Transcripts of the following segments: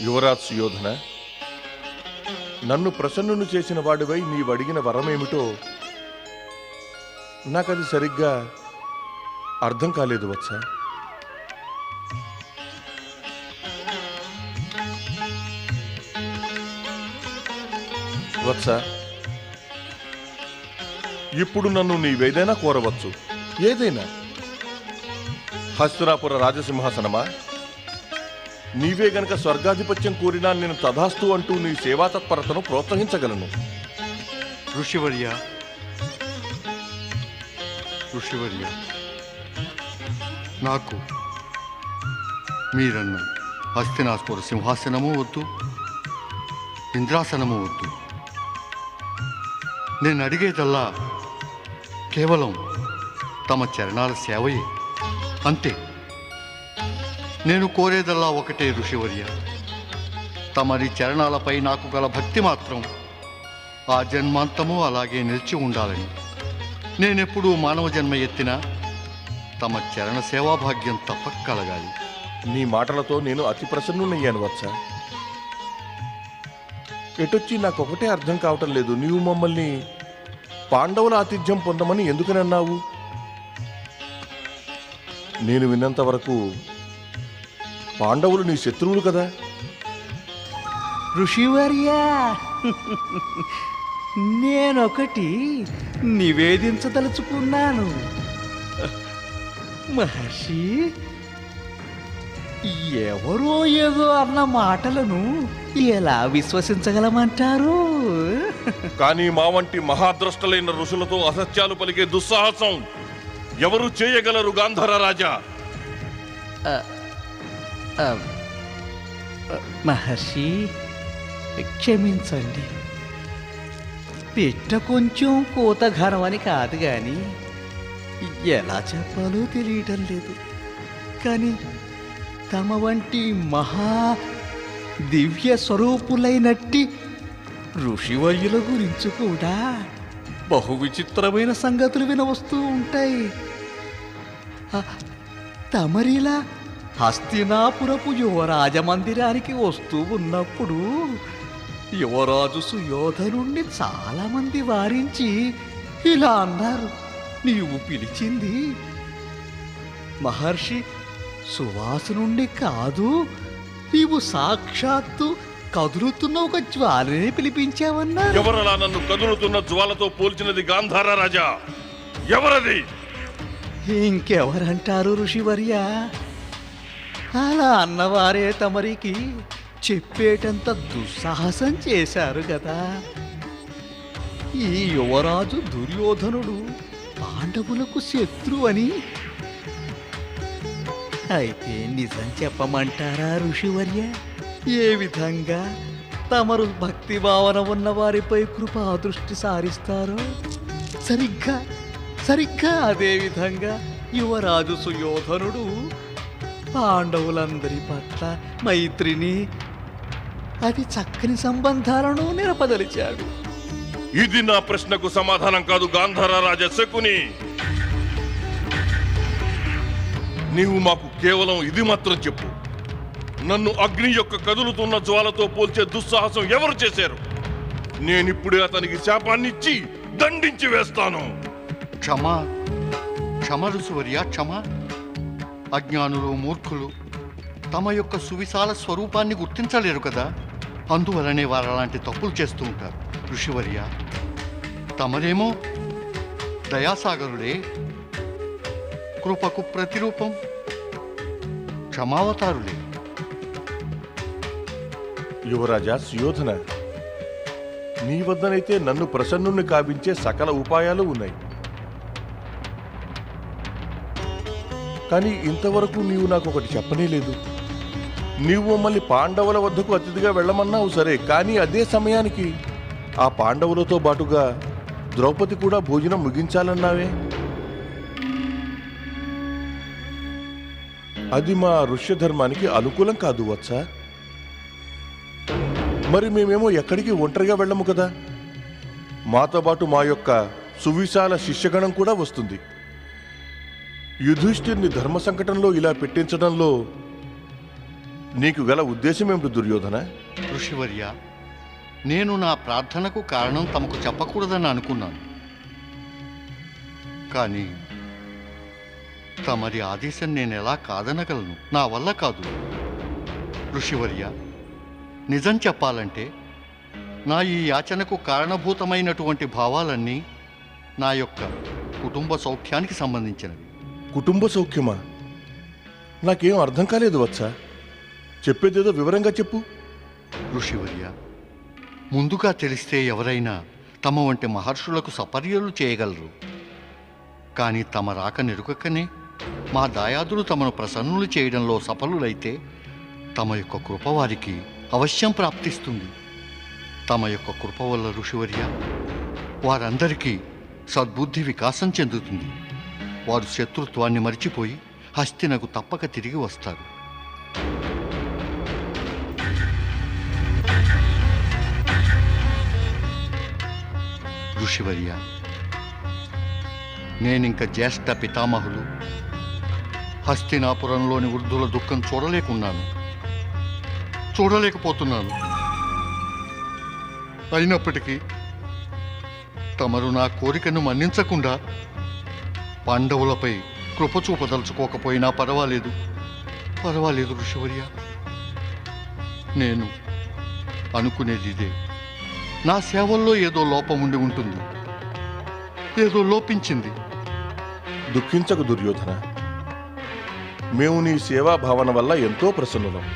యువరాజ్ సుయోధన నన్ను ప్రసన్నును చేసిన వాడివై నీవడిగిన వరమేమిటో నాకది సరిగ్గా అర్థం కాలేదు వత్స. వత్స ఇప్పుడు నన్ను నీవేదైనా కోరవచ్చు. ఏదైనా? హస్తినాపుర రాజసింహాసనమా? నీవే గనక స్వర్గాధిపత్యం కోరినా నేను తధాస్తు అంటూ నీ సేవాతత్పరతను ప్రోత్సహించగలను. ఋషివర్య. ఋషివర్య. నాకు మీరన్న హస్తినాస్పుర సింహాసనము వద్దు ఇంద్రాసనము వద్దు. నేను అడిగేదల్లా కేవలం తమ చరణాల సేవయే. అంతే. నేను కోరేదల్లా ఒకటే ఋషివర్య. తమరి చరణాలపై నాకు గల భక్తి మాత్రం ఆ జన్మాంతము అలాగే నిలిచి ఉండాలని. నేనెప్పుడూ మానవ జన్మ ఎత్తినా తమ చరణ సేవాభాగ్యం తప్పక కలగాలి. నీ మాటలతో నేను అతి ప్రసన్నునయ్యాను వత్స. ఎటొచ్చి నాకు ఒకటే అర్థం కావటం లేదు. నీవు మమ్మల్ని పాండవుల ఆతిథ్యం పొందమని ఎందుకనన్నావు? నేను విన్నంత వరకు పాండవులు నీ శత్రువులు కదా? ఋషివర్యా నేనొకటి నివేదించదలుచుకున్నాను. మహర్షి ఎవరో ఏదో అన్న మాటలను ఎలా విశ్వసించగలమంటారు? కానీ మా వంటి మహాద్రష్టలైన ఋషులతో అసత్యాలు పలికే దుస్సాహసం ఎవరు చేయగలరు గాంధర రాజా? మహర్షి క్షమించండి. పెట్ట కొంచెం కోతఘరం అని కాదు కానీ ఎలా చెప్పాలో తెలియటం లేదు. కానీ తమ వంటి మహా దివ్య స్వరూపులైనట్టి ఋషివర్యుల గురించి కూడా బహు విచిత్రమైన సంగతులు వినవస్తూ ఉంటాయి. తమరిలా హస్తినాపురపు యువరాజ మందిరానికి వస్తూ ఉన్నప్పుడు యువరాజు సుయోధనుణ్ణి చాలా మంది వారించి ఇలా అన్నారు. నీవు పిలిచింది మహర్షి సువాసునుండి కాదు నీవు సాక్షాత్తు కదులుతున్న ఒక జ్వాలని పిలిపించావన్నారు. ఎవరలా నన్ను కదులుతున్న జ్వాలతో పోల్చినది గాంధార రాజా? ఎవరది? ఇంకెవరంటారు ఋషివర్య? అలా అన్నవారే తమరికి చెప్పేటంత దుస్సాహసం చేశారు కదా ఈ యువరాజు దుర్యోధనుడు పాండవులకు శత్రు అని. అయితే నిజం చెప్పమంటారా ఋషివర్య? ఏ విధంగా? తమరు భక్తి భావన ఉన్న వారిపై కృపా దృష్టి సారిస్తారో? సరిగ్గా సరిగ్గా అదే విధంగా యువరాజు సుయోధనుడు పాండవులందరి పట్ల మైత్రిని. అది చక్కని సంబంధాలను నిరపదలిచాడు ఇది నా ప్రశ్నకు సమాధానం కాదు గాంధార రాజా శకుని. నీవు మాకు కేవలం ఇది మాత్రం చెప్పు. నన్ను అగ్ని యొక్క కదులుతున్న జ్వాలతో పోల్చే దుస్సాహసం ఎవరు చేశారు? నేనిప్పుడే అతనికి శాపాన్నిచ్చి దండించి వేస్తాను. క్షమ. క్షమ ఋషివర్య క్షమ. అజ్ఞానులు మూర్ఖులు తమ యొక్క సువిశాల స్వరూపాన్ని గుర్తించలేరు కదా? అందువలనే వారు అలాంటి తప్పులు చేస్తూ ఉంటారు. ఋషివర్య తమరేమో దయాసాగరుడే కృపకు ప్రతిరూపం క్షమావతారులే. యువరాజా సుయోధన నీ వద్దనైతే నన్ను ప్రసన్నుని కావించే సకల ఉపాయాలు ఉన్నాయి. కానీ ఇంతవరకు నీవు నాకు ఒకటి చెప్పనే లేదు. నీవు మమ్మల్ని పాండవుల వద్దకు అతిథిగా వెళ్ళమన్నావు సరే కానీ అదే సమయానికి ఆ పాండవులతో బాటుగా ద్రౌపది కూడా భోజనం ముగించాలన్నావే. అది మా ఋష్య ధర్మానికి అనుకూలం కాదు వచ్చా మరి మేమేమో ఎక్కడికి ఒంటరిగా వెళ్ళము కదా? మాతో పాటు మా యొక్క సువిశాల శిష్యగణం కూడా వస్తుంది. యుధిష్ఠిర్ని ధర్మ సంకటంలో ఇలా పెట్టించడంలో నీకు గల ఉద్దేశం ఏమిటి దుర్యోధన? ఋషివర్య నేను నా ప్రార్థనకు కారణం తమకు చెప్పకూడదని అనుకున్నాను. కానీ తమరి ఆదేశం నేను ఎలా కాదనగలను? నా వల్ల కాదు. ఋషివర్య నిజం చెప్పాలంటే నా ఈ యాచనకు కారణభూతమైనటువంటి భావాలన్నీ నా యొక్క కుటుంబ సౌఖ్యానికి సంబంధించినవి. కుటుంబ సౌఖ్యమా? నాకేం అర్థం కాలేదు వత్స. చెప్పేదేదో వివరంగా చెప్పు. ఋషివర్య ముందుగా తెలిస్తే ఎవరైనా తమ వంటి మహర్షులకు సపర్యలు చేయగలరు. కానీ తమ రాక నెరుకకనే మా దాయాదులు తమను ప్రసన్నులు చేయడంలో సఫలులైతే తమ యొక్క కృప వారికి అవశ్యం ప్రాప్తిస్తుంది. తమ యొక్క కృప వల్ల ఋషివర్య వారందరికీ సద్బుద్ధి వికాసం చెందుతుంది. వారు శత్రుత్వాన్ని మరిచిపోయి హస్తినకు తప్పక తిరిగి వస్తారు. ఋషివర్య నేనింక జ్యేష్ఠ పితామహులు. హస్తినాపురంలోని వృద్ధుల దుఃఖం చూడలేకున్నాను. చూడలేకపోతున్నాను. అయినప్పటికీ తమరు నా కోరికను మన్నించకుండా పాండవులపై కృపచూపదలుచుకోకపోయినా పర్వాలేదు. పర్వాలేదు ఋషివర్య. నేను అనుకునేది ఇదే. నా సేవల్లో ఏదో లోపం ఉండి ఉంటుంది. ఏదో లోపించింది. దుఃఖించకు దుర్యోధన. మేము నీ సేవా భావన వల్ల ఎంతో ప్రసన్నులం.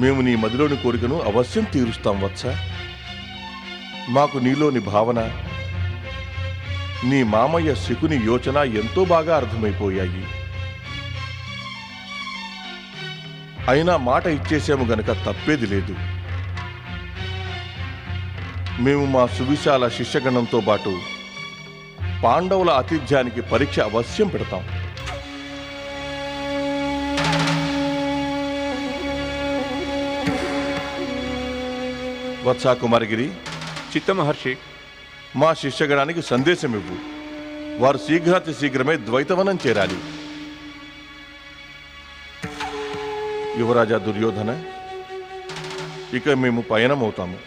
మేము నీ మదిలోని కోరికను అవశ్యం తీరుస్తాం వచ్చా మాకు నీలోని భావన నీ మామయ్య శకుని యోచన ఎంతో బాగా అర్థమైపోయాయి. అయినా మాట ఇచ్చేసాము గనక తప్పేది లేదు. మేము మా సువిశాల శిష్యగణంతో పాటు పాండవుల ఆతిథ్యానికి పరీక్ష అవశ్యం పెడతాం. వత్సా చిత్త చిత్తమహర్షి మా శిష్యగణానికి సందేశం ఇవ్వు వారు శీఘ్రాతి శీఘ్రమే ద్వైతవనం చేరాలి. యువరాజా దుర్యోధన ఇక మేము పయనమవుతాము.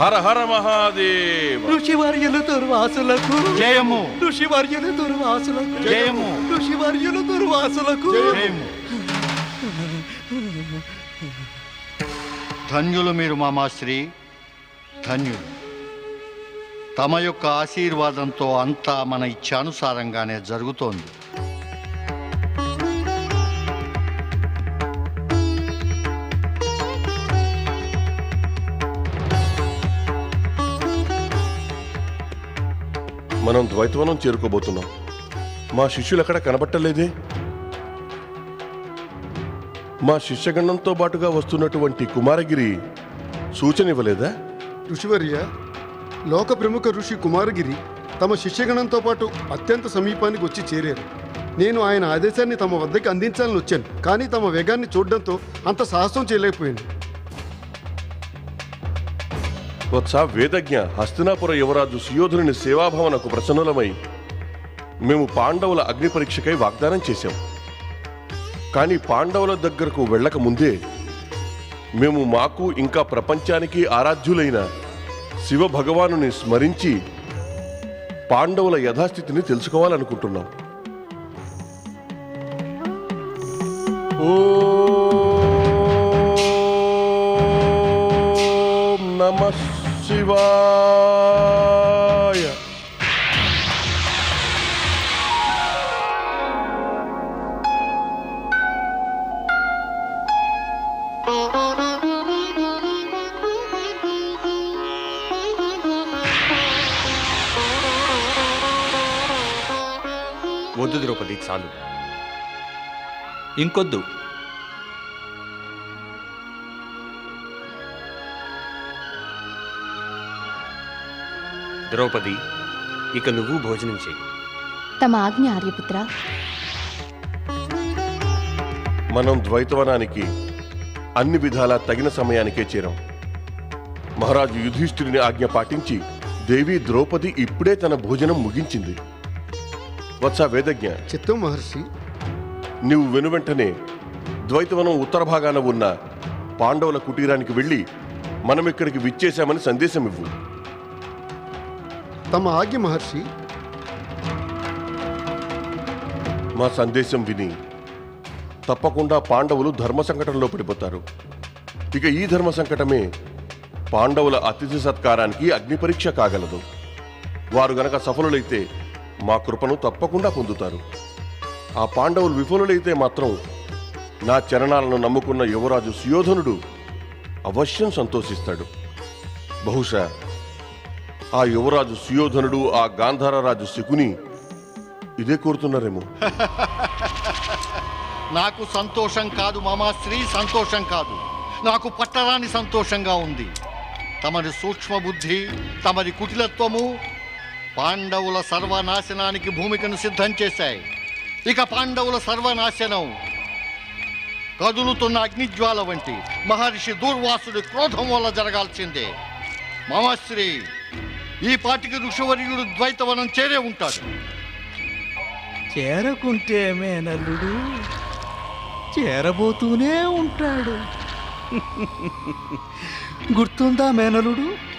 హర హర మహాదేవ. ఋషివర్యులు దుర్వాసులకు. జయము. ఋషివర్యులు దుర్వాసులకు. జయము. ఋషివర్యులు దుర్వాసులకు. జయము. ధన్యులు మీరు మామాశ్రీ ధన్యులు. తమ యొక్క ఆశీర్వాదంతో అంతా మన ఇచ్ఛానుసారంగానే జరుగుతోంది. మనం ద్వైతవనం చేరుకోబోతున్నాం. మా శిష్యులు ఎక్కడ కనబట్టలేదే? మా శిష్యగణంతో పాటుగా వస్తున్నటువంటి కుమారగిరి సూచన ఇవ్వలేదా? ఋషివర్య లోక ప్రముఖ ఋషి కుమారగిరి తమ శిష్యగణంతో పాటు అత్యంత సమీపానికి వచ్చి చేరారు. నేను ఆయన ఆదేశాన్ని తమ వద్దకి అందించాలని వచ్చాను కానీ తమ వేగాన్ని చూడడంతో అంత సాహసం చేయలేకపోయాను. వత్స వేదజ్ఞ హస్తినాపుర యువరాజు సుయోధుని సేవాభావనకు ప్రసన్నులమై మేము పాండవుల అగ్ని పరీక్షకై వాగ్దానం చేశాం. కానీ పాండవుల దగ్గరకు వెళ్ళక ముందే మేము మాకు ఇంకా ప్రపంచానికి ఆరాధ్యులైన శివ భగవానుని స్మరించి పాండవుల యథాస్థితిని తెలుసుకోవాలనుకుంటున్నాం. ఓ నమ శివా వద్దు ద్రౌపది చాలు. ఇంకొద్దు. ద్రౌపది ఇక నువ్వు భోజనం చెయ్యి. తమ ఆజ్ఞ ఆర్యపుత్ర. మనం ద్వైతవనానికి అన్ని విధాలా తగిన సమయానికే చేరాం. మహారాజు యుధిష్ఠిరుని ఆజ్ఞ పాటించి దేవి ద్రౌపది ఇప్పుడే తన భోజనం ముగించింది. వత్స వేదజ్ఞ చిత్తం మహర్షి. నీవు వెనువెంటనే ద్వైతవనం ఉత్తర భాగాన ఉన్న పాండవుల కుటీరానికి వెళ్ళి మనం ఇక్కడికి విచ్చేశామని సందేశం ఇవ్వు. తమ ఆజ్ఞ మహర్షి. మా సందేశం విని తప్పకుండా పాండవులు ధర్మ సంకటంలో పడిపోతారు. ఇక ఈ ధర్మ సంకటమే పాండవుల అతిథి సత్కారానికి అగ్ని పరీక్ష కాగలదు. వారు గనక సఫలులైతే మా కృపను తప్పకుండా పొందుతారు. ఆ పాండవులు విఫలులైతే మాత్రం నా చరణాలను నమ్ముకున్న యువరాజు సుయోధనుడు అవశ్యం సంతోషిస్తాడు. బహుశా ఆ యువరాజు సుయోధనుడు ఆ గాంధారరాజు శకుని ఇదే కోరుతున్నారేమో. నాకు సంతోషం కాదు మామాశ్రీ సంతోషం కాదు. నాకు పట్టరాని సంతోషంగా ఉంది. తమరి సూక్ష్మ బుద్ధి తమరి కుటిలత్వము పాండవుల సర్వనాశనానికి భూమికను సిద్ధం చేశాయి. ఇక పాండవుల సర్వనాశనం కదులుతున్న అగ్నిజ్వాల వంటి మహర్షి దూర్వాసుడి క్రోధం వల్ల జరగాల్సిందే. మామాశ్రీ ఈ పాటికి ఋషివర్యుడు ద్వైతవనం చేరే ఉంటాడు. చేరకుంటే మేనల్లుడు చేరబోతూనే ఉంటాడు. గుర్తుందా మేనలుడు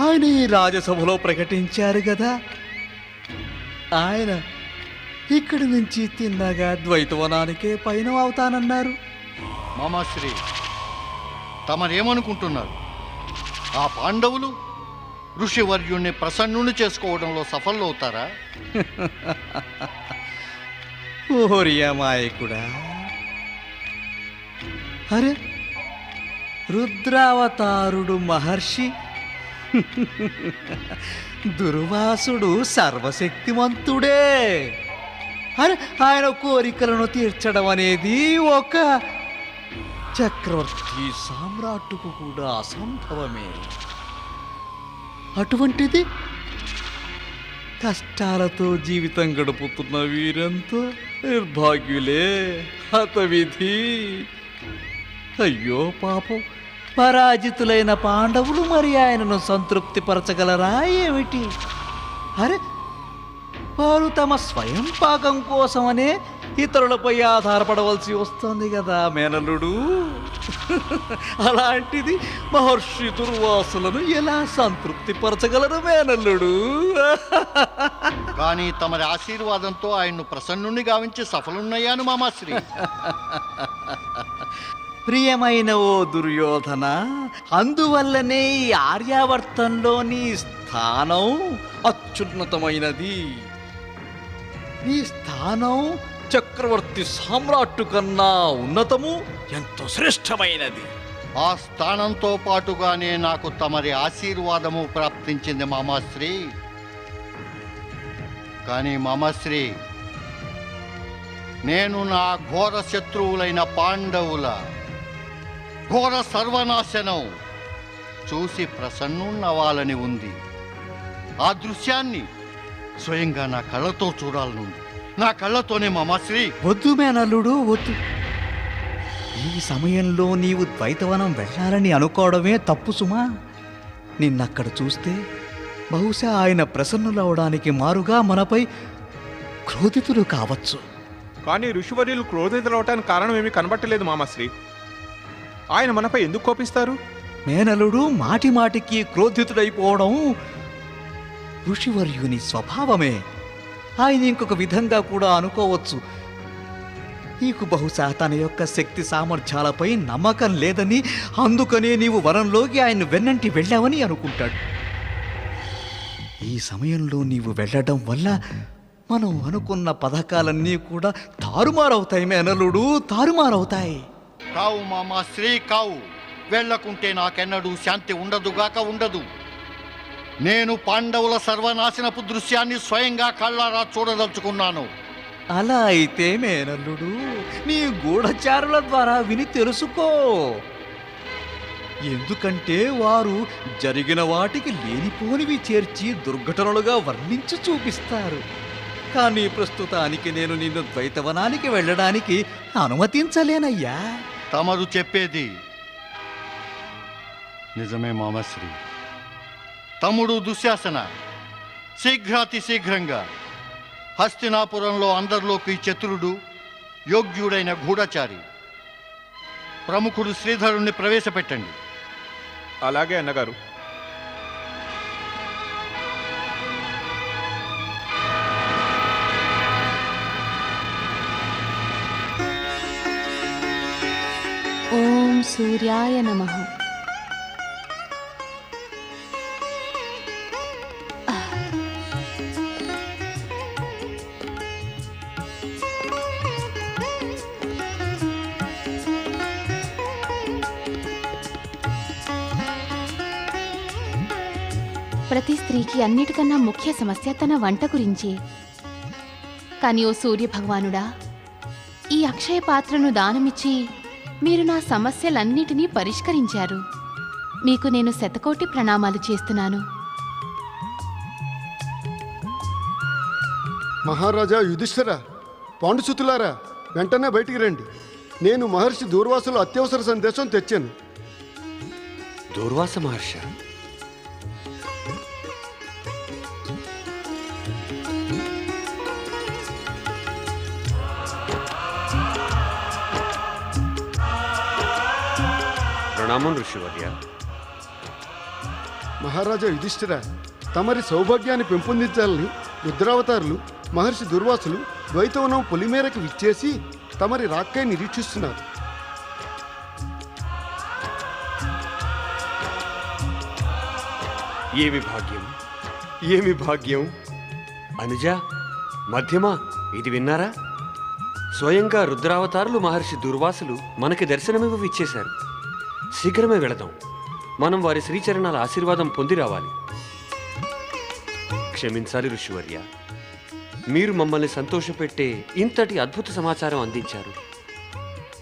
ఆయన ఈ రాజసభలో ప్రకటించారు కదా. ఆయన ఇక్కడి నుంచి తిన్నగా ద్వైతవనానికే పైన అవుతానన్నారు. మామాశ్రీ తమరేమనుకుంటున్నారు? ఆ పాండవులు ఋషివర్యుణ్ణి ప్రసన్నుని చేసుకోవడంలో సఫలవుతారా? ఓరి అమాయకుడా! అరే రుద్రావతారుడు మహర్షి దుర్వాసుడు సర్వశక్తివంతుడే అరే ఆయన కోరికలను తీర్చడం అనేది ఒక చక్రవర్తి సామ్రాట్టుకు కూడా అసంభవమే. అటువంటిది కష్టాలతో జీవితం గడుపుతున్న వీరంతో నిర్భాగ్యులే హతవిధి. అయ్యో పాపం పరాజితులైన పాండవులు మరి ఆయనను సంతృప్తిపరచగలరా ఏమిటి? అరే వారు తమ స్వయం పాకం కోసమనే ఇతరులపై ఆధారపడవలసి వస్తుంది కదా మేనల్లుడు. అలాంటిది మహర్షి దుర్వాసులను ఎలా సంతృప్తిపరచగలరు మేనల్లుడు? కానీ తమరి ఆశీర్వాదంతో ఆయన్ను ప్రసన్నుని గావించి సఫలున్నయ్యాను మామాశ్రీ. ప్రియమైన ఓ దుర్యోధన అందువల్లనే ఈ ఆర్యావర్తంలోని స్థానం అత్యున్నతమైనది. ఈ స్థానం చక్రవర్తి సామ్రాట్టు కన్నా ఉన్నతము ఎంతో శ్రేష్టమైనది. ఆ స్థానంతో పాటుగానే నాకు తమరి ఆశీర్వాదము ప్రాప్తించింది మామాశ్రీ. కానీ మామాశ్రీ నేను నా ఘోర శత్రువులైన పాండవుల ఘోర సర్వనాశనం. చూసి ప్రసన్నున్నవాలని ఉంది. ఆ దృశ్యాన్ని స్వయంగా నా కళ్ళతో చూడాలనుంది. నా కళ్ళతోనే మామాశ్రీ వద్దు మేనల్లుడు వద్దు. ఈ సమయంలో నీవు ద్వైతవనం వెళ్ళాలని అనుకోవడమే తప్పు సుమా. నిన్నక్కడ చూస్తే బహుశా ఆయన ప్రసన్నులవడానికి మారుగా మనపై క్రోధితులు కావచ్చు. కానీ ఋషివర్యులు క్రోధితులవటానికి కారణం ఏమీ కనబట్టలేదు మామశ్రీ ఆయన మనపై ఎందుకు కోపిస్తారు? మేనలుడు మాటి మాటికి క్రోధితుడైపోవడం ఋషివర్యుని స్వభావమే. ఆయన ఇంకొక విధంగా కూడా అనుకోవచ్చు. నీకు బహుశా తన యొక్క శక్తి సామర్థ్యాలపై నమ్మకం లేదని అందుకనే నీవు వనంలోకి ఆయన వెన్నంటి వెళ్ళావని అనుకుంటాడు. ఈ సమయంలో నీవు వెళ్ళడం వల్ల మనం అనుకున్న పథకాలన్నీ కూడా తారుమారవుతాయి మేనలుడు. తారుమారవుతాయి. కావు మామా శ్రీ కావు. వెళ్ళకుంటే నాకెన్నడూ శాంతి ఉండదుగాక ఉండదు. నేను పాండవుల సర్వనాశనపు దృశ్యాన్ని స్వయంగా కళ్ళారా చూడదలుచుకున్నాను. అలా అయితే మేనల్లుడు నీ గూఢచారుల ద్వారా విని తెలుసుకో. ఎందుకంటే వారు జరిగిన వాటికి లేనిపోనివి చేర్చి దుర్ఘటనలుగా వర్ణించి చూపిస్తారు. కానీ ప్రస్తుతానికి నేను నిన్ను ద్వైతవనానికి వెళ్ళడానికి అనుమతించలేనయ్యా. తమరు చెప్పేది. నిజమే మామశ్రీ. తమ్ముడు దుశ్శాసన. శీఘ్రాతి శీఘ్రంగా హస్తినాపురంలో అందరిలోకి చతురుడు యోగ్యుడైన గూఢచారి. ప్రముఖుడు శ్రీధరుణ్ణి ప్రవేశపెట్టండి. అలాగే అన్నగారు. సూర్యాయ నమ. ప్రతి స్త్రీకి అన్నిటికన్నా ముఖ్య సమస్య తన వంట గురించి. కానీ ఓ సూర్య భగవానుడా ఈ అక్షయ పాత్రను దానమిచ్చి మీరు నా సమస్యలన్నిటినీ పరిష్కరించారు. మీకు నేను శతకోటి ప్రణామాలు చేస్తున్నాను. మహారాజా యుధిష్ఠిర పాండుసుతులారా వెంటనే బయటికి రండి. నేను మహర్షి దూర్వాసుల అత్యవసర సందేశం తెచ్చాను. దూర్వాస మహర్ష? ప్రణామం ఋషివర్య. మహారాజా యుధిష్ఠిర తమరి సౌభాగ్యాన్ని పెంపొందించాలని రుద్రావతారులు మహర్షి దుర్వాసులు ద్వైతవనం పొలిమేరకు విచ్చేసి తమరి రాక్కై నిరీక్షిస్తున్నారు. ఏమి భాగ్యం? ఏమి భాగ్యం? అనుజ మధ్యమా? ఇది విన్నారా? స్వయంగా రుద్రావతారులు మహర్షి దుర్వాసులు మనకి దర్శనమివ్వ ఇచ్చేశారు శీఘ్రమే వెళదాం. మనం వారి శ్రీచరణాల ఆశీర్వాదం పొంది రావాలి. క్షమించాలి ఋషివర్య. మీరు మమ్మల్ని సంతోషపెట్టే ఇంతటి అద్భుత సమాచారం అందించారు.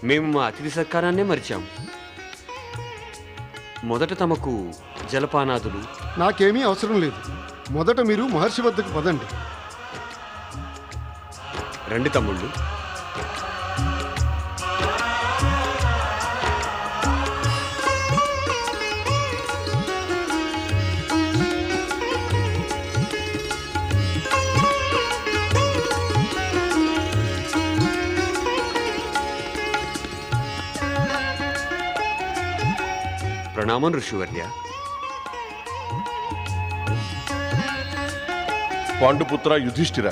మేము మా అతిథి సత్కారాన్నే మరిచాము. మొదట తమకు జలపానాదులు. నాకేమీ అవసరం లేదు. మొదట మీరు మహర్షి వద్దకు పదండి. రండి తమ్ముళ్ళు. ప్రణామం ఋషివర్య. పాండుపుత్ర యుధిష్ఠిర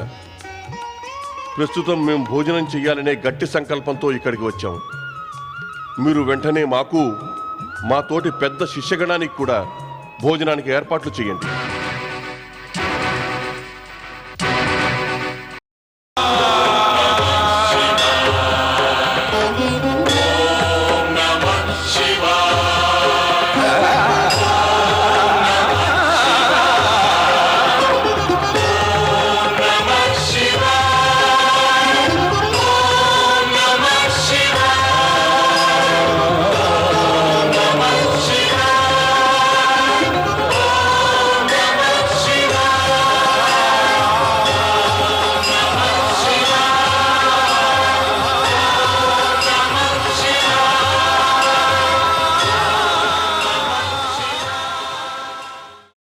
ప్రస్తుతం మేము భోజనం చెయ్యాలనే గట్టి సంకల్పంతో ఇక్కడికి వచ్చాము మీరు వెంటనే మాకు మా తోటి పెద్ద శిష్యగణానికి కూడా భోజనానికి ఏర్పాట్లు చేయండి.